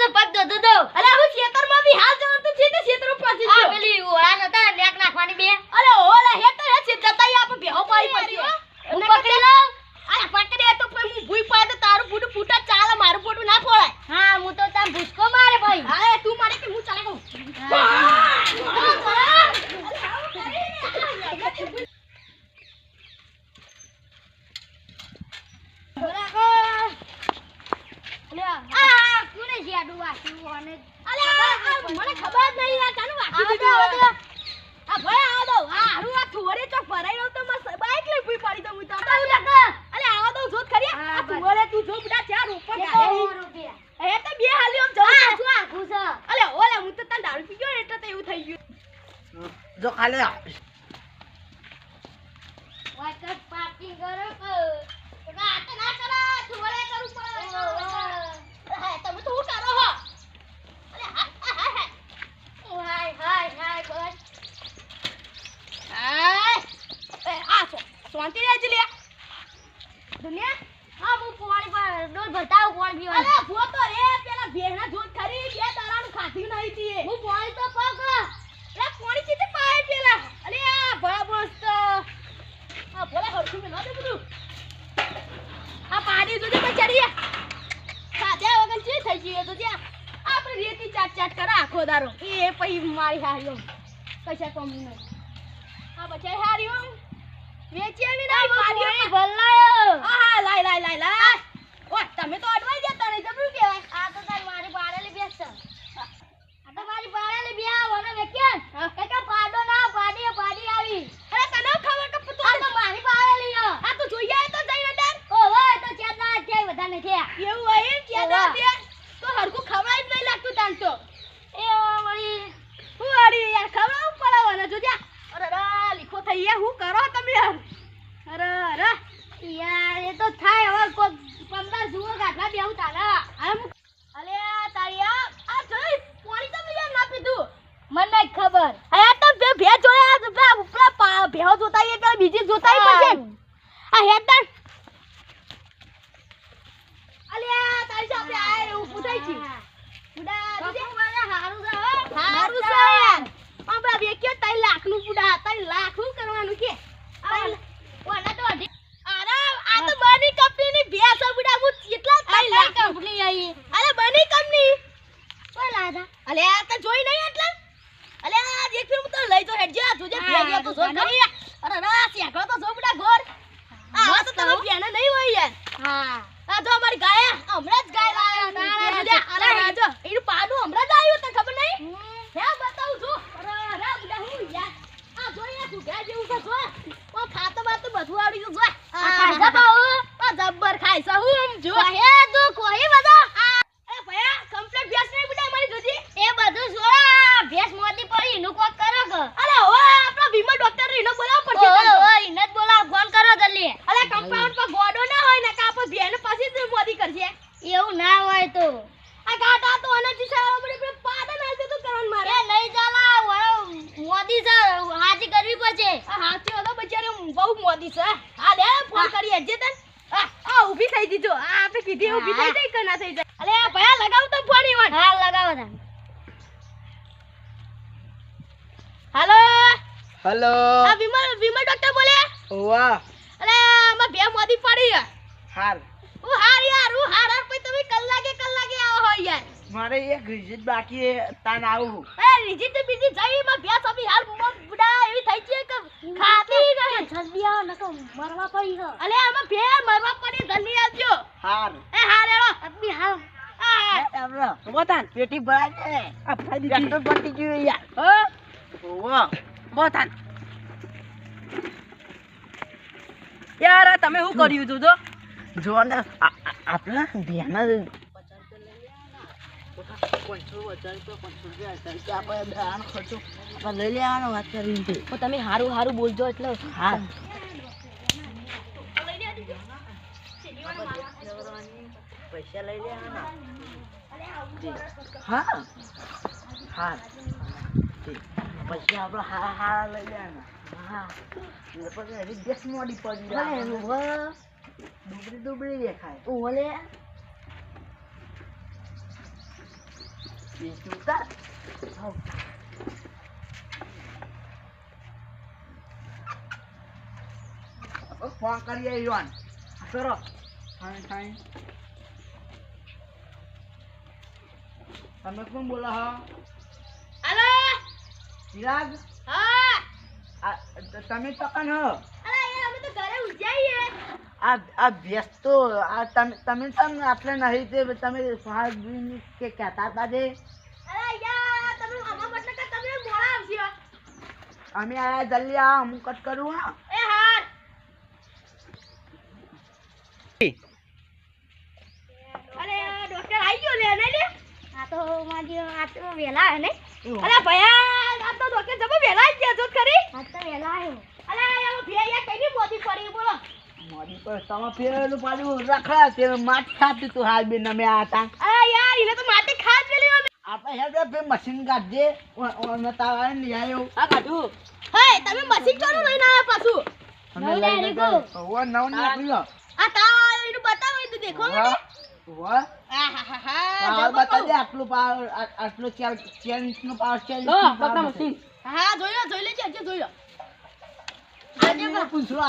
તો પગ દોધો દો અરે હું ખેતરમાં બી હાલ જવાનું તો છે તે ખેતર ઉપર જજો આ પેલી ઓળા નતા નેક નાખવાની બે. અરે ઓળા હેતર છે જતાઈ આપ બેહો પાડી પડ્યો શાંતિ રહેજે લે હા, હું પોણી પર ડોલ ભરતા આવું પાણી ભો તો રે પેલા ભેહના જોત ખરી બે દાડાનું ખાધું નહીં હું પાણી તો પગ. અરે કોણી ચીતે પાય પેલા અરે આ ભલા ભલા હરખું મેં ના દે બધું આ પાણી જોજે બચારી ખાધ્યા વગર ચી થઈ એ તો જ્યાં આપણે રેતી ચાટ ચાટ કરે આખો દારો. એ પછી મારી હારીઓ. કશા કમ નહીં. આ બચારી હારીઓ. વેચી આવી હું પાણી ભરલાયો. હા લાય લાય લાય લાય. ઓ તમે તો અડવાઈ જતા નહીં જબરું કહેવાય આ તો તારી મારી પાડેલી ભેંસ છે. આ તો મારી પાડેલી ભેંસ, અને વેક્યાન. હા. કાકા પાડો ના, પાડી પાડી આવી. અરે તને ખબર કે તું આ તો મારી પાડેલી છે. આ તો જોઈએ તો જઈને ડર ઓહો, એ તો ચેતના જ છે, બધા ને છે. એવું હોય એમ કે ના ઓવા. તે તો હરખું ખવડાય જ નહીં લાગતું તાન તો એ વળી, હું અરે યાર ખવડાવવું પડે વને જોજે અરે રા લીખો થઈ ગયા હું કરો તમે યાર અરે અરે યાર, એ તો થાય હવે કોક પંદર જુઓ ગાંઠલા બેહું તારા. આ હું અલે આ તારી આ આ જોઈ પાણી તમે યાર ના પીધું મને ખબર. આ તો બે ભે જોયા પેલા પેલા ભેહો જોતા એ પેલા બીજી જોતા પડશે આ હેતર અલે આ તારી સામે આ એવું પૂછાય છે બુડા જોજે. હારું છે હો. હારું છે યાર આપણા વેક્યો ત્રણ લાખનું બુડા ત્રણ લાખનું કરવાનું કે આ ઓના તો અઢી- અરે આ તો બની કંપનીની ભેંસ છે બુડા હું કેટલા આ ત્રણ કઈ લાખ કંપની આઈ? અરે બની કંપની કોઈ લાયા તા? અલે આ તો જોઈ નહીં એટલે અલે આ દેખ ફિર હું તો લઈ તો હેડ જા તુજે હા, ભેગા તો જો દુકાને. કરી અરે ના શેકડો તો જો બુડા ઘોર આ હવે તો મસ્ત તમે હો. ભેને નહીં હોય યાર હા. આ જો અમારી ગાય હમણાં જ ગાય લાયા તારા જોજે, અરે તારા. આ જો એનું પાડું હમણાં જ આવ્યું તને ખબર નહીં હમ. હે બતાવું છું અરે અરે બુડા હું યાર આ જો યાર સુગા જેવું છે જો ઓ ખાતો બાતો બધું આવડી ગયું જો આ ખાઈ જા બાઉ. આ જબ્બર ખાય છે હું આમ જો કહે તો કોઈ બધા. એ ભયા કમ્પ્લીટ ભેંસ નહીં બુડા મારી જોજી એ બધું છોડા. ભેંસ મોતી પડી એનું કોક કરો કે. અરે હવે આપણા વીમા ડોક્ટર એને બોલાવવો પડશે ઓય, તને તો. ઓય, એને જ બોલાવો, ફોન કરો જલ્દી. અરે કમ્પાઉન્ડ પર ગોડો ના હોય ને કાપો બેન પછી જ મોદી કરશે એવું ના હોય તો. આ કાકા તો અનજી સાહેબ આપણે પેલો પાડા નાખી તો કરન મારે. એ નહીં ચાલા વળો, મોદી સર હાજી કરવી પડશે. આ હાચી હતો બચારે બહુ મોદી સર આ લે ફોન કરી અજે તન? આ ઊભી થઈ દીજો આ આપણે કીધી ઊભી થઈ જાય કે ના થઈ જાય? અલે આ ભયા લગાવ તો ફોન ઈવન. હા લગાવો તા હાલો? હલો. આ વિમલ વિમલ ડોક્ટર બોલે? વાહ. અલે આમાં બે મોદી પડી છે. હાર હું હાર યાર હું હાર પછી તમે કલાકે કલાકે આવો હો યાર. મારે એક રિજિટ બાકી તાન આવું એ રિજિટ તો બીજી જઈ માં બે અભી હાલ મો બુડા એવી થઈ છે કે ખાતી નહીં. જલ્દી આવો નકો મરવા પડી હો. અલે આમાં ભે મરવા પડી જલ્દી આવજો. હાર. એ હાર એળો અભી હાલ. આ બોતાન પેટી ભરાય છે. આ ફાડી ટ્રેક્ટર પટી ગયું યાર. હો? ઓવા બોતાન યાર આ તમે શું કર્યું તું તો? જો ને આપણા ધ્યાન જ લઈ લેવાનો વાત કરી તમે હારું સારું બોલજો એટલે. હા. પૈસા લઈ લેવાના. હા. હા. પછી આપણે હારા હારા લઈ લેવાના હા. પછી મોડી પડી. ડુબળી ડુબળી દેખાય. ઓલે? હાવ. આપણે ફોન કરીએ યુવાન કરો તમે કોણ બોલો હો? હાલો? ચિરાગ? હા. તમે તકન હો? અરે અમે તો ઘરે ઉજાઈએ. આ આ તો આ તમે તમે તમે આટલે નહીં તે તમે કે કહેતા હતા જે? અરે યાર તમે આમાં મતલબ કે તમે મોડા આવશો. અમે આયા જલ્દી આ હું કટ કરું હા. એ હાર. અરે ડોક્ટર આવી ગયો લે ને આ તો મારી આ તો વેલા હે ને? અરે ભયા આ તો ડોક્ટર જબ વેલા જ ગયા જોત ખરી? આ તો વેલા આવ્યો. અરે યાર ભેયા કઈ ની મોતી પડી બોલો. મોડી પર તમે પેલું પાડ્યું રખડા તે માટ ખાતું તું હાલ બેન અમે આ અરે યાર એને તો માટી ખાસ પેલી આપણે હેડે પે મશીન કાઢજે ઓને તાવા લઈ આવ્યો આ કાઢું. હે તમે મશીન ચોરું લઈને આવ્યા પાછું. નવ લઈને ને નવ ને એકલો. આ તાવ એનું બતાવો તો દેખો મને. ઓવે, ઓવે. આહાહા, પાવર જબો આટલું પાવર આટલું ચાર ચાર ઇંચનું પાવર ચેન્જ લો, મશીન. હા જોઈ લો જોઈ લેજે હજી જોઈ લો આજે મને પૂંછડો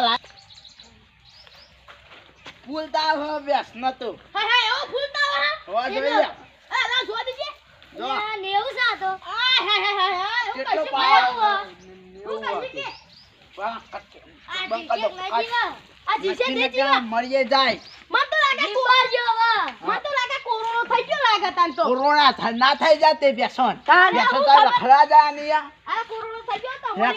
લાય. હો હો ન તો હા હા એવો ફૂલતા હા હોવા એ જોઈએ. લો. હા લા જો દીજે. જો. આ નેવું છે તો. આ હા હા હા હા કેટલો કશું હું. કશું કે? વાહ, કટ- લઈ જીવા આ જીસે દે જીવા ત્યાં જાય. મન તો લાગે કુવાર જેવો મન તો લાગે કોરોનો થઈ ગયો લાગે તાન તો. કોરોના ના થઈ જાતે બેસન. બેસન હું તો ખબર? જાય મને.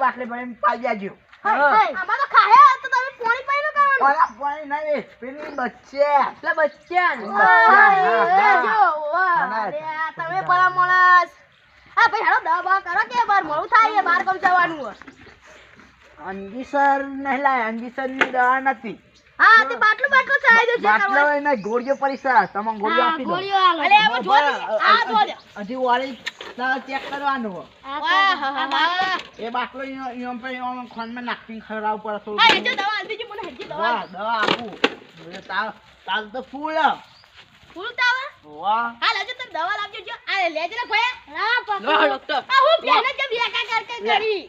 બાટલી ભરીને પાઈ જાજો. આમાં તો ખાહે તો તમે પાણી પાઈ કરવાનું ઓલા પાણી નહીં, પેલી બચ્ચે. એટલે બચ્ચા બચ્ચા, હા, હા. તમે પરા માણસ હા ભાઈ હાલો દવા કરો કે બાર? મોડું થાય બાર કમ જવાનું. અંજીસર નહેલાય લાય, અંજીસરની દવા નથી. હા તે બાટલું બાટલું ચાલી દો બાટલો એને ગોળીઓ પરીક્ષા તમે ગોળીઓ આપી દો અલે આમાં જો આ જો હજી વાળી દવા ચેક કરવાનું હો. આ તો- વાહ, હા, આ હા, બાટલો હા. એ બાટલો ઈયો- ઈયો પર ખોનમાં નાખીને ખરાવ પડે થોડું હા, ઘણું. હેજે દવા આલ દેજે મને હેજે દવા દવા આપું તાવ તાવ તો ફૂલ ફૂલ તાવા? વાહ હાલ હજુ દવા લાવજો જો. આ લેજે ને ભયા. ના પકડો. આ હું પહેલે જ બેકા કર કર કરી.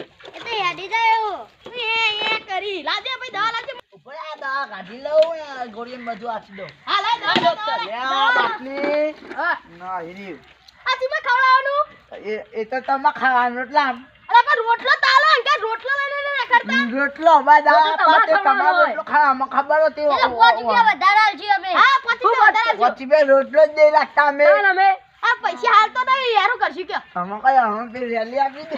એ હેડી જાય એવો. એ એ કરી. લાવજે ભાઈ દવા લાવજે. ઉપર દવા કાઢી લઉં આ ગોળીઓ ને આપી દો હા, લાવ દવા, લાવ દવા. લે આ બાટલી હા. ના હીરી આ શીમાં ખવડાવવાનું? એ એ તો તમે ખાવાનું એટલે આમ પણ રોટલો તાલો ને રોટલો લઈને ના કરતા રોટલો હવે દવા પાતે તમારો ખાવાનો રોટલો ખાવામાં ખબર હતી એટલે પાંચ રૂપિયા વધારે આલજી અમે. હા વધારે. પછી બે રોટલો જ દઈ રાખતા અમે આ પૈસા હાલ તો નહીં યાર હું કરશું કે અમે કઈ અમે પેલી રેલી આપી દે